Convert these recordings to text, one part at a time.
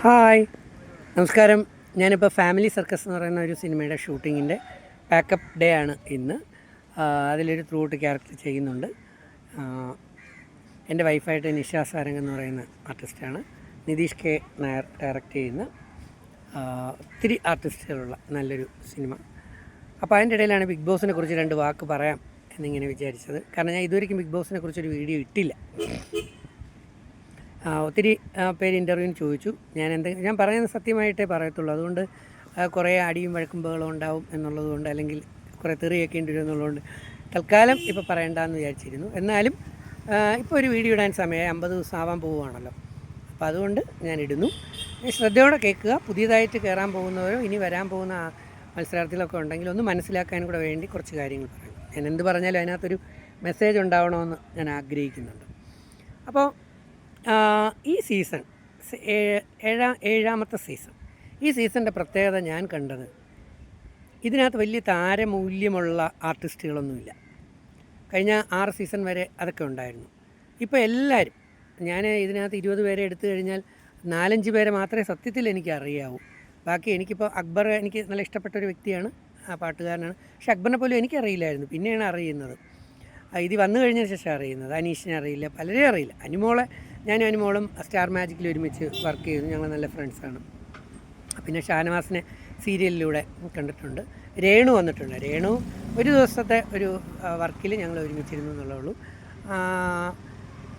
Hi. നമസ്കാരം. ഞാനിപ്പോൾ family circus എന്ന് പറയുന്ന ഒരു സിനിമയുടെ ഷൂട്ടിങ്ങിന്റെ പാക്കപ്പ് ഡേ ആണ് ഇന്ന്. അതിലൊരു ത്രൂട്ട് ക്യാരക്ടർ ചെയ്യുന്നുണ്ട്. എന്റെ വൈഫായിട്ട് നിഷാ സാരംഗ് എന്ന് പറയുന്ന ആർട്ടിസ്റ്റാണ് നിതീഷ് കെ നായർ ഡയറക്റ്റ് ചെയ്യുന്ന ഒത്തിരി ആർട്ടിസ്റ്റുകളുള്ള നല്ലൊരു സിനിമ. അപ്പോൾ അതിന്റെ ഇടയിലാണ് ബിഗ് ബോസിനെ കുറിച്ച് രണ്ട് വാക്ക് പറയാം എന്നിങ്ങനെ വിചാരിച്ചത്. കാരണം ഞാൻ ഇതുവരെയ്ക്കും ബിഗ് ബോസിനെ കുറിച്ചൊരു വീഡിയോ ഇട്ടില്ല. ഒത്തിരി പേര് ഇന്റർവ്യൂവിന് ചോദിച്ചു. ഞാൻ എന്തെങ്കിലും ഞാൻ പറയുന്നത് സത്യമായിട്ടേ പറയത്തുള്ളൂ. അതുകൊണ്ട് കുറേ അടിയും വഴക്കും ബഹളം ഉണ്ടാവും എന്നുള്ളതുകൊണ്ട് അല്ലെങ്കിൽ കുറേ തെറിയൊക്കെ ഉണ്ട് എന്നുള്ളതുകൊണ്ട് തൽക്കാലം ഇപ്പോൾ പറയണ്ടെന്ന് വിചാരിച്ചിരുന്നു. എന്നാലും ഇപ്പോൾ ഒരു വീഡിയോ ഇടാൻ സമയമായി അമ്പത് ദിവസം ആവാൻ പോവുകയാണല്ലോ. അപ്പോൾ അതുകൊണ്ട് ഞാൻ ഇടുന്നു. ശ്രദ്ധയോടെ കേൾക്കുക. പുതിയതായിട്ട് കയറാൻ പോകുന്നവരോ ഇനി വരാൻ പോകുന്ന മത്സരാർത്ഥികളൊക്കെ ഉണ്ടെങ്കിൽ ഒന്ന് മനസ്സിലാക്കാൻ കൂടെ വേണ്ടി കുറച്ച് കാര്യങ്ങൾ പറയും. ഞാൻ എന്ത് പറഞ്ഞാലും അതിനകത്തൊരു മെസ്സേജ് ഉണ്ടാവണമെന്ന് ഞാൻ ആഗ്രഹിക്കുന്നുണ്ട്. അപ്പോൾ ഈ സീസൺ ഏഴാം ഏഴാമത്തെ സീസൺ. ഈ സീസണിന്റെ പ്രത്യേകത ഞാൻ കണ്ടത് ഇതിനകത്ത് വലിയ താരമൂല്യമുള്ള ആർട്ടിസ്റ്റുകളൊന്നുമില്ല. കഴിഞ്ഞ ആറ് സീസൺ വരെ അതൊക്കെ ഉണ്ടായിരുന്നു. ഇപ്പോൾ എല്ലാവരും ഞാൻ ഇതിനകത്ത് ഇരുപത് പേരെ എടുത്തു കഴിഞ്ഞാൽ നാലഞ്ച് പേരെ മാത്രമേ സത്യത്തിൽ എനിക്ക് അറിയാവൂ. ബാക്കി എനിക്കിപ്പോൾ അക്ബർ എനിക്ക് നല്ല ഇഷ്ടപ്പെട്ട ഒരു വ്യക്തിയാണ് ആ പാട്ടുകാരനാണ്. പക്ഷെ അക്ബറിനെ പോലും എനിക്കറിയില്ലായിരുന്നു പിന്നെയാണ് അറിയുന്നത്. ഇത് വന്നു കഴിഞ്ഞ ശേഷം അറിയുന്നത് അനീഷിനെ അറിയില്ല പലരെയും അറിയില്ല. അനുമോളെ ഞാനും അനുമോളും സ്റ്റാർ മാജിക്കിൽ ഒരുമിച്ച് വർക്ക് ചെയ്യുന്നു ഞങ്ങൾ നല്ല ഫ്രണ്ട്സാണ് പിന്നെ ഷാനവാസിനെ സീരിയലിലൂടെ കണ്ടിട്ടുണ്ട്. രേണു വന്നിട്ടുണ്ട്. രേണു ഒരു ദിവസത്തെ ഒരു വർക്കിൽ ഞങ്ങൾ ഒരുമിച്ചിരുന്നു എന്നുള്ളേ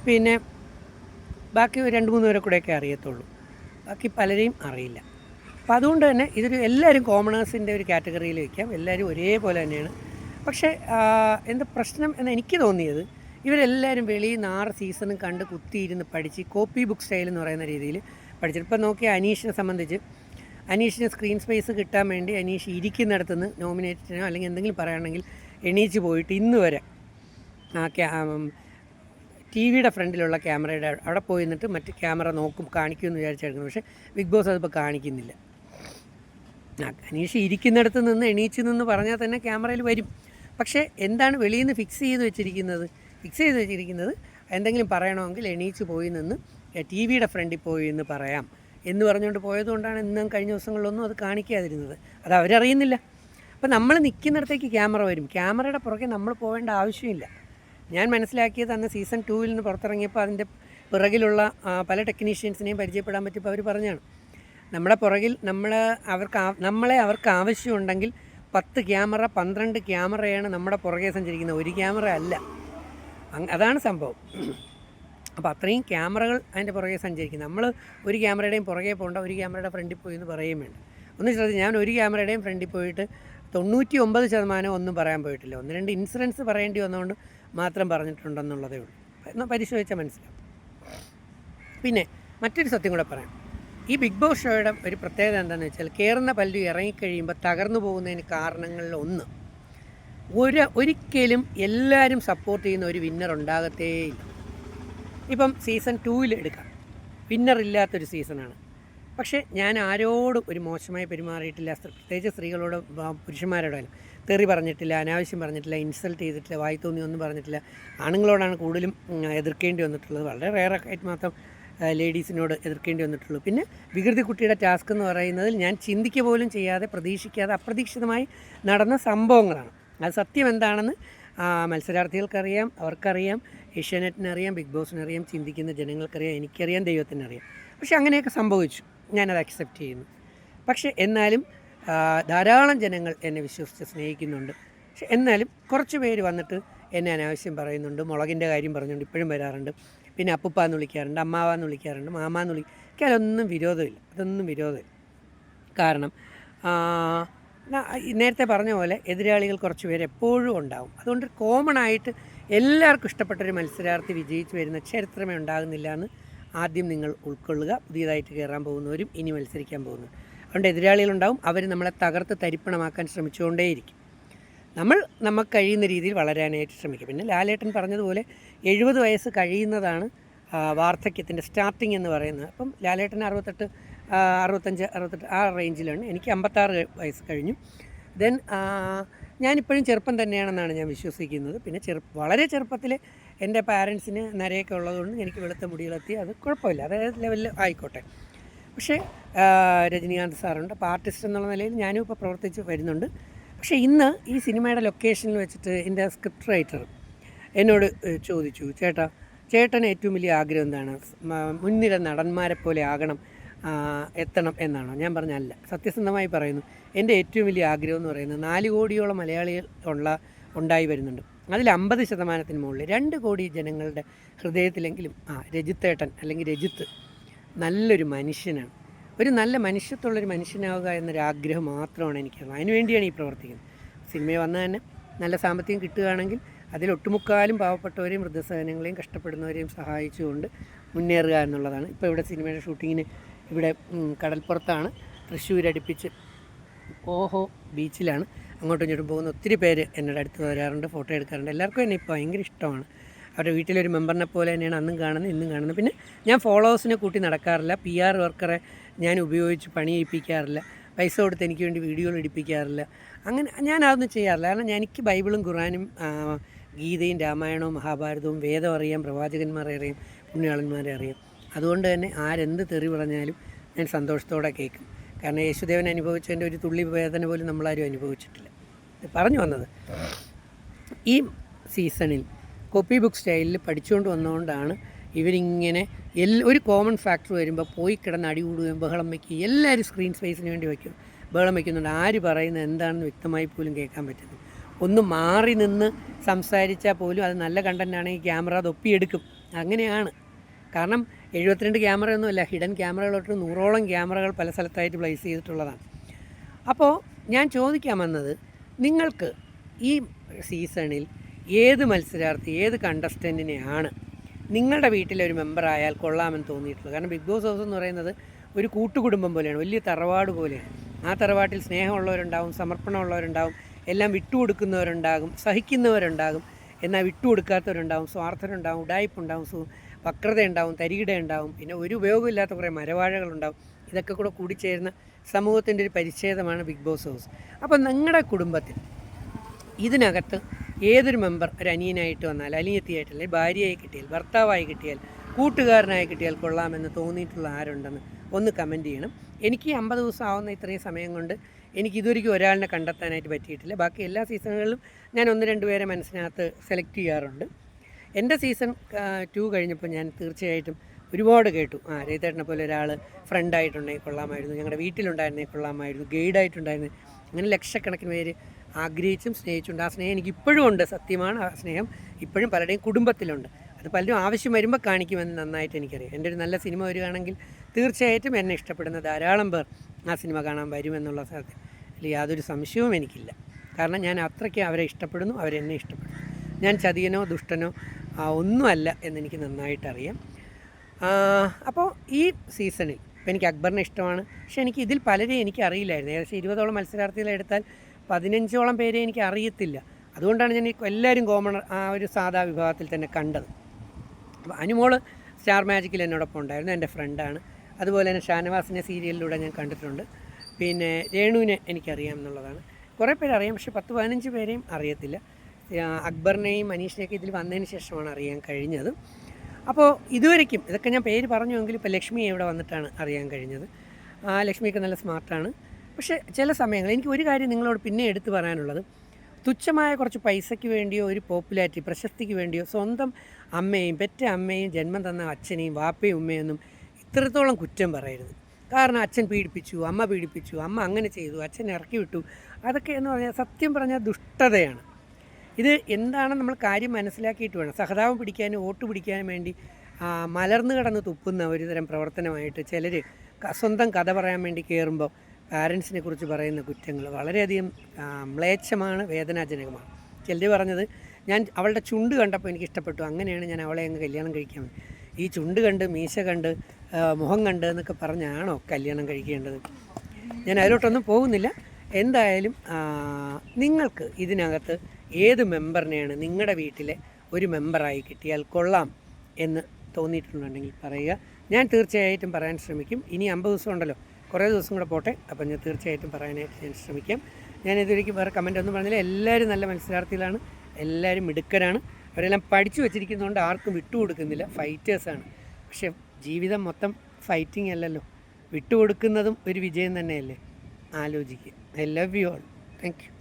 പിന്നെ ബാക്കി രണ്ട് മൂന്ന് പേരെ കൂടെയൊക്കെ അറിയത്തുള്ളൂ. ബാക്കി പലരെയും അറിയില്ല. അപ്പം അതുകൊണ്ട് തന്നെ ഇതൊരു എല്ലാവരും കോമണേഴ്സിന്റെ ഒരു കാറ്റഗറിയിൽ വയ്ക്കാം എല്ലാവരും ഒരേപോലെ തന്നെയാണ്. പക്ഷേ എന്താ പ്രശ്നം എന്ന് എനിക്ക് തോന്നിയത് ഇവരെല്ലാവരും വെളിയിൽ നിന്ന് ആറ് സീസണും കണ്ട് കുത്തിയിരുന്ന് പഠിച്ച് കോപ്പി ബുക്ക് സ്റ്റൈൽ എന്ന് പറയുന്ന രീതിയിൽ പഠിച്ചിട്ട്. ഇപ്പം നോക്കിയാൽ അനീഷിനെ സംബന്ധിച്ച് അനീഷിന് സ്ക്രീൻ സ്പേസ് കിട്ടാൻ വേണ്ടി അനീഷ് ഇരിക്കുന്നിടത്തുനിന്ന് നോമിനേറ്റിനോ അല്ലെങ്കിൽ എന്തെങ്കിലും പറയുകയാണെങ്കിൽ എണീച്ച് പോയിട്ട് ഇന്ന് വരെ ആ ടി വിയുടെ ഫ്രണ്ടിലുള്ള ക്യാമറയുടെ അവിടെ പോയി നിന്നിട്ട് മറ്റ് ക്യാമറ നോക്കും കാണിക്കുമെന്ന് വിചാരിച്ചെടുക്കുന്നു പക്ഷേ ബിഗ് ബോസ് അതിപ്പോൾ കാണിക്കുന്നില്ല. അനീഷ് ഇരിക്കുന്നിടത്ത് നിന്ന് എണീച്ച് നിന്ന് പറഞ്ഞാൽ തന്നെ ക്യാമറയിൽ വരും. പക്ഷേ എന്താണ് വെളിയിൽ നിന്ന് ഫിക്സ് ചെയ്ത് വെച്ചിരിക്കുന്നത്? ഫിക്സ് ചെയ്ത് വെച്ചിരിക്കുന്നത്. എന്തെങ്കിലും പറയണമെങ്കിൽ എണീച്ച് പോയി നിന്ന് ടി വിയുടെ ഫ്രണ്ടിൽ പോയി എന്ന് പറയാം എന്ന് പറഞ്ഞുകൊണ്ട് പോയതുകൊണ്ടാണ് ഇന്നും കഴിഞ്ഞ ദിവസങ്ങളിലൊന്നും അത് കാണിക്കാതിരുന്നത്. അത് അവരറിയുന്നില്ല. അപ്പോൾ നമ്മൾ നിൽക്കുന്നിടത്തേക്ക് ക്യാമറ വരും. ക്യാമറയുടെ പുറകെ നമ്മൾ പോകേണ്ട ആവശ്യമില്ല. ഞാൻ മനസ്സിലാക്കിയത് അന്ന് സീസൺ ടൂവിൽ നിന്ന് പുറത്തിറങ്ങിയപ്പോൾ അതിന്റെ പിറകിലുള്ള പല ടെക്നീഷ്യൻസിനെയും പരിചയപ്പെടാൻ പറ്റിയപ്പോൾ അവർ പറഞ്ഞാണ്. നമ്മുടെ പുറകിൽ നമ്മൾ അവർക്ക് നമ്മളെ അവർക്ക് ആവശ്യമുണ്ടെങ്കിൽ പത്ത് ക്യാമറ പന്ത്രണ്ട് ക്യാമറയാണ് നമ്മുടെ പുറകെ സഞ്ചരിക്കുന്നത്. ഒരു ക്യാമറ അല്ല. അതാണ് സംഭവം. അപ്പോൾ അത്രയും ക്യാമറകൾ അതിന്റെ പുറകെ സഞ്ചരിക്കും. നമ്മൾ ഒരു ക്യാമറയുടെയും പുറകെ പോകേണ്ട ഒരു ക്യാമറയുടെ ഫ്രണ്ടിൽ പോയി എന്ന് പറയുകയും വേണ്ട. ഒന്ന് ശ്രദ്ധിച്ച് ഞാൻ ഒരു ക്യാമറയുടെയും ഫ്രണ്ടിൽ പോയിട്ട് തൊണ്ണൂറ്റി ഒമ്പത് ശതമാനം ഒന്നും പറയാൻ പോയിട്ടില്ല. ഒന്ന് രണ്ട് ഇൻഷുറൻസ് പറയേണ്ടി വന്നതുകൊണ്ട് മാത്രം പറഞ്ഞിട്ടുണ്ടെന്നുള്ളതേ ഉള്ളൂ. എന്നാൽ പരിശോധിച്ചാൽ മനസ്സിലാവും. പിന്നെ മറ്റൊരു സത്യം കൂടെ പറയാം. ഈ ബിഗ് ബോസ് ഷോയുടെ ഒരു പ്രത്യേകത എന്താണെന്ന് വെച്ചാൽ കയറുന്ന പല്ലു ഇറങ്ങിക്കഴിയുമ്പോൾ തകർന്നു പോകുന്നതിന് കാരണങ്ങളിൽ ഒന്ന് ഒരു ഒരിക്കലും എല്ലാവരും സപ്പോർട്ട് ചെയ്യുന്ന ഒരു വിന്നർ ഉണ്ടാകത്തേയില്ല ഇപ്പം സീസൺ ടൂവിൽ എടുക്കാം. വിന്നർ ഇല്ലാത്തൊരു സീസണാണ് പക്ഷേ ഞാൻ ആരോടും ഒരു മോശമായി പെരുമാറിയിട്ടില്ല. പ്രത്യേകിച്ച് സ്ത്രീകളോട് പുരുഷന്മാരോടല്ല തെറി പറഞ്ഞിട്ടില്ല അനാവശ്യം പറഞ്ഞിട്ടില്ല ഇൻസൾട്ട് ചെയ്തിട്ടില്ല വായി തോന്നി ഒന്നും പറഞ്ഞിട്ടില്ല. ആണുങ്ങളോടാണ് കൂടുതലും എതിർക്കേണ്ടി വന്നിട്ടുള്ളത്. വളരെ റെയർ ആയിട്ട് മാത്രം ലേഡീസിനോട് എതിർക്കേണ്ടി വന്നിട്ടുള്ളൂ. പിന്നെ വികൃതി കുട്ടിയുടെ ടാസ്ക് എന്ന് പറയുന്നതിൽ ഞാൻ ചിന്തിക്കുക പോലും ചെയ്യാതെ പ്രതീക്ഷിക്കാതെ അപ്രതീക്ഷിതമായി നടന്ന സംഭവങ്ങളാണ്. അത് സത്യം എന്താണെന്ന് മത്സരാർത്ഥികൾക്കറിയാം അവർക്കറിയാം ഏഷ്യാനെറ്റിനറിയാം ബിഗ് ബോസിനറിയാം ചിന്തിക്കുന്ന ജനങ്ങൾക്കറിയാം എനിക്കറിയാം ദൈവത്തിനറിയാം. പക്ഷെ അങ്ങനെയൊക്കെ സംഭവിച്ചു. ഞാനത് അക്സെപ്റ്റ് ചെയ്യുന്നു. പക്ഷേ എന്നാലും ധാരാളം ജനങ്ങൾ എന്നെ വിശ്വസിച്ച് സ്നേഹിക്കുന്നുണ്ട്. പക്ഷെ എന്നാലും കുറച്ച് പേര് വന്നിട്ട് എന്നെ അനാവശ്യം പറയുന്നുണ്ട് മുളകിന്റെ കാര്യം പറഞ്ഞുകൊണ്ട് ഇപ്പോഴും വരാറുണ്ട്. പിന്നെ അപ്പുപ്പ എന്ന് വിളിക്കാറുണ്ട് അമ്മാവ എന്ന് വിളിക്കാറുണ്ട് മാമ എന്ന് വിളി എനിക്ക് അതിലൊന്നും വിരോധമില്ല. അതൊന്നും വിരോധമില്ല. കാരണം നേരത്തെ പറഞ്ഞ പോലെ എതിരാളികൾ കുറച്ച് പേര് എപ്പോഴും ഉണ്ടാവും. അതുകൊണ്ട് കോമൺ ആയിട്ട് എല്ലാവർക്കും ഇഷ്ടപ്പെട്ടൊരു മത്സരാർത്ഥി വിജയിച്ച് വരുന്ന ചരിത്രമേ ഉണ്ടാകുന്നില്ല എന്ന് ആദ്യം നിങ്ങൾ ഉൾക്കൊള്ളുക. പുതിയതായിട്ട് കയറാൻ പോകുന്നവരും ഇനി മത്സരിക്കാൻ പോകുന്നവരും. അതുകൊണ്ട് എതിരാളികളുണ്ടാവും അവർ നമ്മളെ തകർത്ത് തരിപ്പണമാക്കാൻ ശ്രമിച്ചുകൊണ്ടേയിരിക്കും. നമ്മൾ നമുക്ക് കഴിയുന്ന രീതിയിൽ വളരാനായിട്ട് ശ്രമിക്കും. പിന്നെ ലാലേട്ടൻ പറഞ്ഞതുപോലെ എഴുപത് വയസ്സ് കഴിയുന്നതാണ് വാർദ്ധക്യത്തിന്റെ സ്റ്റാർട്ടിങ് എന്ന് പറയുന്നത്. അപ്പം ലാലേട്ടൻ അറുപത്തെട്ട് അറുപത്തഞ്ച് അറുപത്തെട്ട് ആ റേഞ്ചിലാണ്. എനിക്ക് അമ്പത്താറ് വയസ്സ് കഴിഞ്ഞു. ദെൻ ഞാനിപ്പോഴും ചെറുപ്പം തന്നെയാണെന്നാണ് ഞാൻ വിശ്വസിക്കുന്നത്. പിന്നെ ചെറു വളരെ ചെറുപ്പത്തിൽ എന്റെ പാരൻസിന് നരയൊക്കെ ഉള്ളതുകൊണ്ട് എനിക്ക് വെളുത്ത മുടികളെത്തി അത് കുഴപ്പമില്ല. അതായത് ലെവലിൽ ആയിക്കോട്ടെ. പക്ഷേ രജനീകാന്ത് സാറുണ്ട്. അപ്പോൾ ആർട്ടിസ്റ്റ് എന്നുള്ള നിലയിൽ ഞാനും ഇപ്പോൾ പ്രവർത്തിച്ച് വരുന്നുണ്ട്. പക്ഷേ ഇന്ന് ഈ സിനിമയുടെ ലൊക്കേഷനിൽ വെച്ചിട്ട് എന്റെ സ്ക്രിപ്റ്റ് റൈറ്റർ എന്നോട് ചോദിച്ചു ചേട്ടാ ചേട്ടന് ഏറ്റവും വലിയ ആഗ്രഹം എന്താണ്? മുൻനിര നടന്മാരെ പോലെ ആകണം എത്തണം എന്നാണോ? ഞാൻ പറഞ്ഞല്ല സത്യസന്ധമായി പറയുന്നു. എന്റെ ഏറ്റവും വലിയ ആഗ്രഹം എന്ന് പറയുന്നത് നാല് കോടിയോളം മലയാളികൾ ഉള്ള ഉണ്ടായി വരുന്നുണ്ട്. അതിൽ അമ്പത് ശതമാനത്തിന് മുകളിൽ രണ്ട് കോടി ജനങ്ങളുടെ ഹൃദയത്തിലെങ്കിലും ആ രജിത്തേട്ടൻ അല്ലെങ്കിൽ രജിത്ത് നല്ലൊരു മനുഷ്യനാണ്. ഒരു നല്ല മനുഷ്യത്വമുള്ളൊരു മനുഷ്യനാവുക എന്നൊരാഗ്രഹം മാത്രമാണ് എനിക്കുള്ളത്. അതിന് വേണ്ടിയാണ് ഈ പ്രവർത്തിക്കുന്നത്. സിനിമയിൽ വന്നാൽ തന്നെ നല്ല സാമ്പത്തികം കിട്ടുകയാണെങ്കിൽ അതിൽ ഒട്ടുമുക്കാലും പാവപ്പെട്ടവരെയും വൃദ്ധസഹനങ്ങളെയും കഷ്ടപ്പെടുന്നവരെയും സഹായിച്ചുകൊണ്ട് മുന്നേറുക എന്നുള്ളതാണ്. ഇപ്പോൾ ഇവിടെ സിനിമയുടെ ഷൂട്ടിങ്ങിന് ഇവിടെ കടൽപ്പുറത്താണ്. തൃശ്ശൂർ അടുപ്പിച്ച് ഓഹോ ബീച്ചിലാണ്. അങ്ങോട്ടും ഇങ്ങോട്ടും പോകുന്ന ഒത്തിരി പേര് എന്നോട് അടുത്ത് വരാറുണ്ട് ഫോട്ടോ എടുക്കാറുണ്ട്. എല്ലാവർക്കും എന്നെ ഇപ്പോൾ ഭയങ്കര ഇഷ്ടമാണ്. അവരുടെ വീട്ടിലൊരു മെമ്പറിനെ പോലെ തന്നെയാണ് അന്നും കാണുന്നത് ഇന്നും കാണുന്നത്. പിന്നെ ഞാൻ ഫോളോവേഴ്സിനെ കൂട്ടി നടക്കാറില്ല. പി ആർ വർക്കറെ ഞാൻ ഉപയോഗിച്ച് പണി ചെയ്യിപ്പിക്കാറില്ല പൈസ കൊടുത്ത് എനിക്ക് വേണ്ടി വീഡിയോകൾ എടുപ്പിക്കാറില്ല. അങ്ങനെ ഞാൻ അതൊന്നും ചെയ്യാറില്ല. കാരണം ഞാൻ എനിക്ക് ബൈബിളും ഖുറാനും ഗീതയും രാമായണവും മഹാഭാരതവും വേദം അറിയാം പ്രവാചകന്മാരെ അറിയാം പുണ്യാളന്മാരെ അറിയാം. അതുകൊണ്ട് തന്നെ ആരെന്ത് തെറി പറഞ്ഞാലും ഞാൻ സന്തോഷത്തോടെ കേൾക്കും. കാരണം യേശുദേവൻ അനുഭവിച്ചതിന്റെ ഒരു തുള്ളി വേദന പോലും നമ്മളാരും അനുഭവിച്ചിട്ടില്ല. പറഞ്ഞു വന്നത്. ഈ സീസണിൽ കോപ്പി ബുക്ക് സ്റ്റൈലിൽ പഠിച്ചുകൊണ്ട് വന്നുകൊണ്ടാണ് ഇവരിങ്ങനെ എൽ ഒരു കോമൺ ഫാക്ടർ വരുമ്പോൾ പോയി കിടന്ന് അടി കൂടുകയും ബഹളം വയ്ക്കുകയും എല്ലാവരും സ്ക്രീൻ സ്പേസിന് വേണ്ടി വയ്ക്കും ബഹളം വയ്ക്കുന്നുണ്ട്. ആര് പറയുന്നത് എന്താണെന്ന് വ്യക്തമായി പോലും കേൾക്കാൻ പറ്റുന്നു ഒന്ന് മാറി നിന്ന് സംസാരിച്ചാൽ പോലും അത് നല്ല കണ്ടന്റ് ആണെങ്കിൽ ക്യാമറ അത് ഒപ്പിയെടുക്കും. അങ്ങനെയാണ്. കാരണം എഴുപത്തിരണ്ട് ക്യാമറയൊന്നുമല്ല ഹിഡൻ ക്യാമറകളൊട്ട് നൂറോളം ക്യാമറകൾ പല സ്ഥലത്തായിട്ട് പ്ലേസ് ചെയ്തിട്ടുള്ളതാണ്. അപ്പോൾ ഞാൻ ചോദിക്കാൻ വന്നത് നിങ്ങൾക്ക് ഈ സീസണിൽ ഏത് മത്സരാർത്ഥി ഏത് കണ്ടസ്റ്റന്റിനെയാണ് നിങ്ങളുടെ വീട്ടിലെ ഒരു മെമ്പറായാൽ കൊള്ളാമെന്ന് തോന്നിയിട്ടുള്ളത്? കാരണം ബിഗ് ബോസ് ഹൗസ് എന്ന് പറയുന്നത് ഒരു കൂട്ടുകുടുംബം പോലെയാണ് വലിയ തറവാട് പോലെയാണ്. ആ തറവാട്ടിൽ സ്നേഹമുള്ളവരുണ്ടാവും സമർപ്പണമുള്ളവരുണ്ടാവും എല്ലാം വിട്ടുകൊടുക്കുന്നവരുണ്ടാകും സഹിക്കുന്നവരുണ്ടാകും എന്നാൽ വിട്ടുകൊടുക്കാത്തവരുണ്ടാവും സ്വാർത്ഥരുണ്ടാവും ഉടായ്പുണ്ടാവും സു വക്രത ഉണ്ടാവും തരികിട ഉണ്ടാവും പിന്നെ ഒരു ഉപയോഗമില്ലാത്ത കുറേ മരവാഴകളുണ്ടാവും. ഇതൊക്കെ കൂടെ കൂടിച്ചേരുന്ന സമൂഹത്തിന്റെ ഒരു പരിച്ഛേദമാണ് ബിഗ് ബോസ് ഹൗസ്. അപ്പോൾ നിങ്ങളുടെ കുടുംബത്തിൽ ഇതിനകത്ത് ഏതൊരു മെമ്പർ ഒരു അനിയനായിട്ട് വന്നാൽ അനിയത്തിയായിട്ട് അല്ലെങ്കിൽ ഭാര്യയായി കിട്ടിയാൽ ഭർത്താവായി കിട്ടിയാൽ കൂട്ടുകാരനായി കിട്ടിയാൽ കൊള്ളാമെന്ന് തോന്നിയിട്ടുള്ള ആരുണ്ടെന്ന് ഒന്ന് കമന്റ് ചെയ്യണം. എനിക്ക് അമ്പത് ദിവസം ആവുന്ന ഇത്രയും സമയം കൊണ്ട് എനിക്ക് ഇതുവരെയ്ക്കും ഒരാളിനെ കണ്ടെത്താനായിട്ട് പറ്റിയിട്ടില്ല. ബാക്കി എല്ലാ സീസണുകളിലും ഞാൻ ഒന്ന് രണ്ട് പേരെ മനസ്സിനകത്ത് സെലക്ട് ചെയ്യാറുണ്ട്. എന്റെ സീസൺ ടു കഴിഞ്ഞപ്പോൾ ഞാൻ തീർച്ചയായിട്ടും ഒരുപാട് കേട്ടു. ആ രീതിയേട്ടനെ പോലെ ഒരാൾ ഫ്രണ്ടായിട്ടുണ്ടെങ്കിൽ കൊള്ളാമായിരുന്നു. ഞങ്ങളുടെ വീട്ടിലുണ്ടായിരുന്നെങ്കിൽ കൊള്ളാമായിരുന്നു. ഗൈഡായിട്ടുണ്ടായിരുന്നു അങ്ങനെ ലക്ഷക്കണക്കിന് പേര് ആഗ്രഹിച്ചും സ്നേഹിച്ചുണ്ട്. ആ സ്നേഹം എനിക്ക് ഇപ്പോഴും ഉണ്ട്. സത്യമാണ് ആ സ്നേഹം ഇപ്പോഴും പലരുടെയും കുടുംബത്തിലുണ്ട്. അത് പലരും ആവശ്യം വരുമ്പോൾ കാണിക്കുമെന്ന് നന്നായിട്ട് എനിക്കറിയാം. എന്റെ ഒരു നല്ല സിനിമ വരികയാണെങ്കിൽ തീർച്ചയായിട്ടും എന്നെ ഇഷ്ടപ്പെടുന്ന ധാരാളം പേർ ആ സിനിമ കാണാൻ വരുമെന്നുള്ള സത്യം അതിൽ യാതൊരു സംശയവും എനിക്കില്ല. കാരണം ഞാൻ അത്രയ്ക്ക് അവരെ ഇഷ്ടപ്പെടുന്നു അവരെന്നെ ഇഷ്ടപ്പെടുന്നു. ഞാൻ ചതിയനോ ദുഷ്ടനോ ഒന്നുമല്ല എന്നെനിക്ക് നന്നായിട്ടറിയാം. അപ്പോൾ ഈ സീസണിൽ ഇപ്പോൾ എനിക്ക് അക്ബറിനെ ഇഷ്ടമാണ്. പക്ഷേ എനിക്ക് ഇതിൽ പലരെയും എനിക്ക് അറിയില്ലായിരുന്നു ഏകദേശം ഇരുപതോളം മത്സരാർത്ഥികളെടുത്താൽ പതിനഞ്ചോളം പേരെ എനിക്ക് അറിയത്തില്ല അതുകൊണ്ടാണ് ഞാൻ എല്ലാവരും കോമൺ ആ ഒരു സാധാ വിഭാഗത്തിൽ തന്നെ കണ്ടത്. അപ്പോൾ അനുമോൾ സ്റ്റാർ മാജിക്കിൽ എന്നോടൊപ്പം ഉണ്ടായിരുന്നു. എന്റെ ഫ്രണ്ടാണ്. അതുപോലെ തന്നെ ഷാനവാസിനെ സീരിയലിലൂടെ ഞാൻ കണ്ടിട്ടുണ്ട്. പിന്നെ രേണുവിനെ എനിക്കറിയാം എന്നുള്ളതാണ്. കുറേ പേരറിയാം. പക്ഷേ പത്ത് പതിനഞ്ച് പേരെയും അറിയത്തില്ല. അക്ബറിനെയും മനീഷിനെയൊക്കെ ഇതിൽ വന്നതിന് ശേഷമാണ് അറിയാൻ കഴിഞ്ഞത്. അപ്പോൾ ഇതുവരയ്ക്കും ഇതൊക്കെ ഞാൻ പേര് പറഞ്ഞുവെങ്കിൽ ഇപ്പോൾ ലക്ഷ്മി ഇവിടെ വന്നിട്ടാണ് അറിയാൻ കഴിഞ്ഞത്. ആ ലക്ഷ്മിയൊക്കെ നല്ല സ്മാർട്ടാണ്. പക്ഷേ ചില സമയങ്ങളിൽ എനിക്ക് ഒരു കാര്യം നിങ്ങളോട് പിന്നെ എടുത്തു പറയാനുള്ളത്. തുച്ഛമായ കുറച്ച് പൈസയ്ക്ക് വേണ്ടിയോ ഒരു പോപ്പുലാരിറ്റി പ്രശസ്തിക്ക് വേണ്ടിയോ സ്വന്തം അമ്മയും പെറ്റ അമ്മയും ജന്മം തന്ന അച്ഛനെയും വാപ്പയും ഉമ്മയൊന്നും ഇത്രത്തോളം കുറ്റം പറയരുത്. കാരണം അച്ഛൻ പീഡിപ്പിച്ചു അമ്മ പീഡിപ്പിച്ചു അമ്മ അങ്ങനെ ചെയ്തു അച്ഛൻ ഇറക്കി വിട്ടു. അതൊക്കെ എന്ന് പറഞ്ഞാൽ സത്യം പറഞ്ഞാൽ ദുഷ്ടതയാണ്. ഇത് എന്താണെന്ന് നമ്മൾ കാര്യം മനസ്സിലാക്കിയിട്ട് വേണം? സഹതാപം പിടിക്കാനും വോട്ട് പിടിക്കാനും വേണ്ടി മലർന്നു കിടന്ന് തുപ്പുന്ന ഒരു തരം പ്രവർത്തനമായിട്ട് ചിലർ സ്വന്തം കഥ പറയാൻ വേണ്ടി കയറുമ്പോൾ പാരൻസിനെ കുറിച്ച് പറയുന്ന കുറ്റങ്ങൾ വളരെയധികം മ്ലേച്ഛമാണ് വേദനാജനകമാണ്. ചിലർ പറഞ്ഞത് ഞാൻ അവളുടെ ചുണ്ട് കണ്ടപ്പോൾ എനിക്ക് ഇഷ്ടപ്പെട്ടു അങ്ങനെയാണ് ഞാൻ അവളെ അങ്ങ് കല്യാണം കഴിക്കാൻ ഈ ചുണ്ട് കണ്ട് മീശ കണ്ട് മുഖം കണ്ട് എന്നൊക്കെ പറഞ്ഞാണോ കല്യാണം കഴിക്കേണ്ടത്? ഞാൻ അതിലോട്ടൊന്നും പോകുന്നില്ല. എന്തായാലും നിങ്ങൾക്ക് ഇതിനകത്ത് ഏത് മെമ്പറിനെയാണ് നിങ്ങളുടെ വീട്ടിലെ ഒരു മെമ്പറായി കിട്ടിയാൽ കൊള്ളാം എന്ന് തോന്നിയിട്ടുണ്ടെങ്കിൽ പറയുക. ഞാൻ തീർച്ചയായിട്ടും പറയാൻ ശ്രമിക്കും. ഇനി അമ്പത് ദിവസം ഉണ്ടല്ലോ. കുറേ ദിവസം കൂടെ പോട്ടെ. അപ്പം ഞാൻ തീർച്ചയായിട്ടും പറയാനായിട്ട് ഞാൻ ശ്രമിക്കാം. ഞാൻ ഇതുവരേക്കും വേറെ കമന്റ് ഒന്നും പറഞ്ഞില്ല. എല്ലാവരും നല്ല മത്സരാർത്ഥികളാണ്. എല്ലാവരും മിടുക്കരാണ്. അവരെല്ലാം പഠിച്ചു വെച്ചിരിക്കുന്നതുകൊണ്ട് ആർക്കും വിട്ടുകൊടുക്കുന്നില്ല. ഫൈറ്റേഴ്സാണ് പക്ഷേ ജീവിതം മൊത്തം ഫൈറ്റിംഗ് അല്ലല്ലോ. വിട്ടുകൊടുക്കുന്നതും ഒരു വിജയം തന്നെയല്ലേ? ആലോചിക്കുക. I love you all thank you